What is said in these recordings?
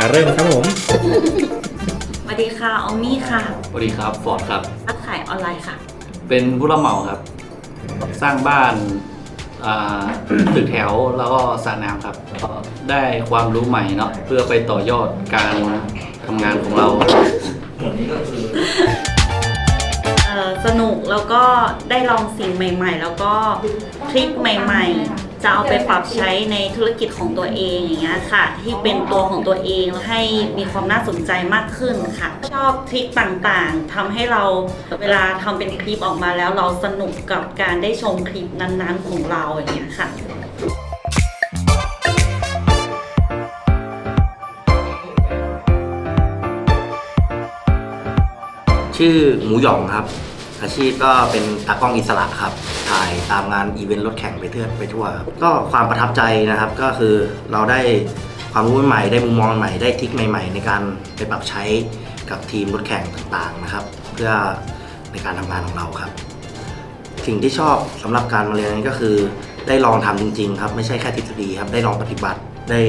อ่าเริ่มครับผมสวัสดีค่ะออมมี่ค่ะสวัสดีครับ ฟอร์ดครับค้าขายออนไลน์ค่ะ เป็นผู้รับเหมาครับ สร้างบ้านอ่า ตึกแถวแล้วก็สระน้ำครับก็ได้ความรู้ใหม่เนาะเพื่อไปต่อยอดการทำงานของเรา เอ่อสนุกแล้วก็ได้ลองสิ่งใหม่ ๆ แล้วก็ทริคใหม่ ๆ จะเอาไปปรับใช้ในธุรกิจของตัวเองอย่างเงี้ยค่ะ ที่เป็นตัวของตัวเองให้มีความน่าสนใจมากขึ้นค่ะ ชอบทริคต่างๆทำให้เราเวลาทำเป็นคลิปออกมาแล้วเราสนุกกับการได้ชมคลิปนั้นๆของเราอย่างเงี้ยค่ะชื่อหมูหยองครับ อาชีพก็เป็นตากล้องอิสระครับ ถ่ายตามงานอีเวนต์รถแข่งไปเทื่อไปทั่วครับก็ความประทับใจนะครับก็คือเราได้ความรู้ใหม่ได้มุมมองใหม่ได้ทิคใหม่ ๆ ในการไปปรับใช้กับทีมรถแข่งต่างๆนะครับ เพื่อในการทำงานของเราครับ สิ่งที่ชอบสำหรับการมาเรียนนี้ก็คือ ได้ลองทำจริง ๆ ครับ ไม่ใช่แค่ทฤษฎีครับได้ลองปฏิบัติได้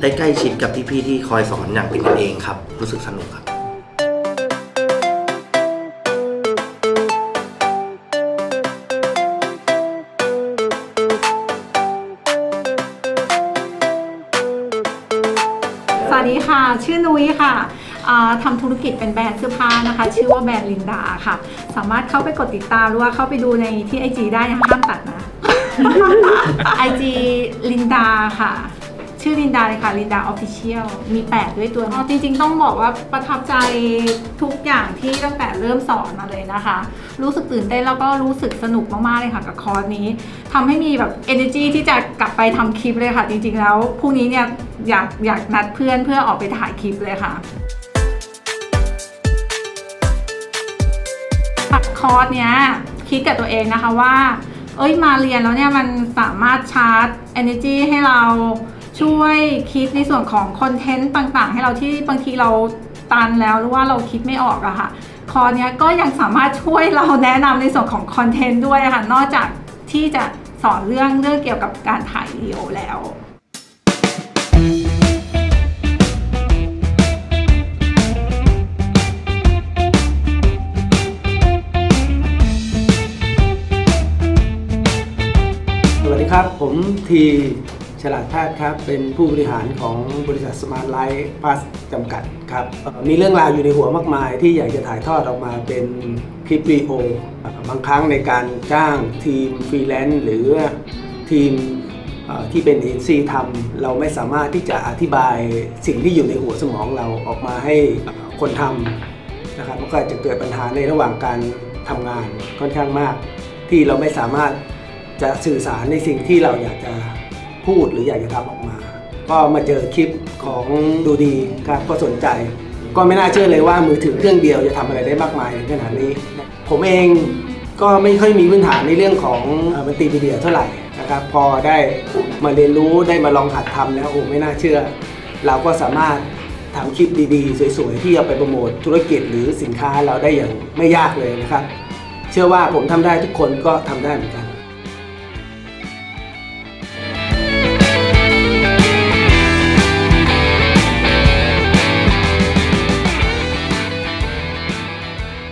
ได้ใกล้ชิดกับพี่ๆที่คอยสอนอย่างเป็นกันเองครับ รู้สึกสนุกครับ สวัสดีค่ะ ชื่อนุ้ยค่ะอ่าทำธุรกิจเป็นแบรนด์เสื้อผ้านะคะ ชื่อว่าแบรนด์ลินดาค่ะ สามารถเข้าไปกดติดตามหรือว่าเข้าไปดูในที่ไอจีได้นะคะห้ามตัดนะไอจีลินดาค่ะ ชื่อลินดาเลยค่ะลินดาออฟฟิเชียลมี8ด้วยตัวจริง ๆ ต้องบอกว่าประทับใจทุกอย่างที่ตั้งแต่เริ่มสอนมาเลยนะคะ รู้สึกตื่นเต้นแล้วก็รู้สึกสนุกมาก ๆ เลยค่ะกับคอร์สนี้ทำให้มีแบบ energy ที่จะกลับไปทำคลิปเลยค่ะ จริง ๆ แล้วพรุ่งนี้เนี่ยอยากอยากนัดเพื่อนเพื่อออกไปถ่ายคลิปเลยค่ะคอร์สเนี้ยคิดกับตัวเองนะคะว่า เอ้ยมาเรียนแล้วเนี่ยมันสามารถชาร์จ energy ให้เรา ช่วยคิดในส่วนของคอนเทนต์ต่างๆ ให้เราที่บางทีเราตันแล้วหรือว่าเราคิดไม่ออกอะค่ะ คอร์สเนี้ยก็ยังสามารถช่วยเราแนะนำในส่วนของคอนเทนต์ด้วยค่ะ นอกจากที่จะสอนเรื่องเรื่องเกี่ยวกับการถ่ายวิดีโอแล้วสวัสดีครับผมที ฉลาดแพทย์ครับเป็นผู้บริหารของบริษัทสมาร์ทไลท์พาสจำกัดครับมีเรื่องราวอยู่ในหัวมากมาย ที่อยากจะถ่ายทอดออกมาเป็นคลิปวีโอบางครั้งในการจ้างทีมฟรีแลนซ์หรือทีมที่เป็นเอเจนซีทำเราไม่สามารถที่จะอธิบายสิ่งที่อยู่ในหัวสมองเราออกมาให้คนทำนะครับมันก็จจะเกิดปัญหาในระหว่างการทำงานค่อนข้างมาก ที่เราไม่สามารถจะสื่อสารในสิ่งที่เราอยากจะ พูดหรืออยากจะทำออกมา ก็มาเจอคลิปของดูดีครับก็สนใจ ก็ไม่น่าเชื่อเลยว่ามือถือเครื่องเดียวจะทำอะไรได้มากมายขนาดนี้ ผมเองก็ไม่ค่อยมีพื้นฐานในเรื่องของมัลติมีเดียเท่าไหร่นะครับพอได้มาเรียนรู้ได้มาลองหัดทำแล้วโอ้ไม่น่าเชื่อ เราก็สามารถทำคลิปดีๆ สวยๆ ที่เอาไปโปรโมทธุรกิจหรือสินค้าเราได้อย่างไม่ยากเลยนะครับ เชื่อว่าผมทำได้ทุกคนก็ทำได้เหมือนกัน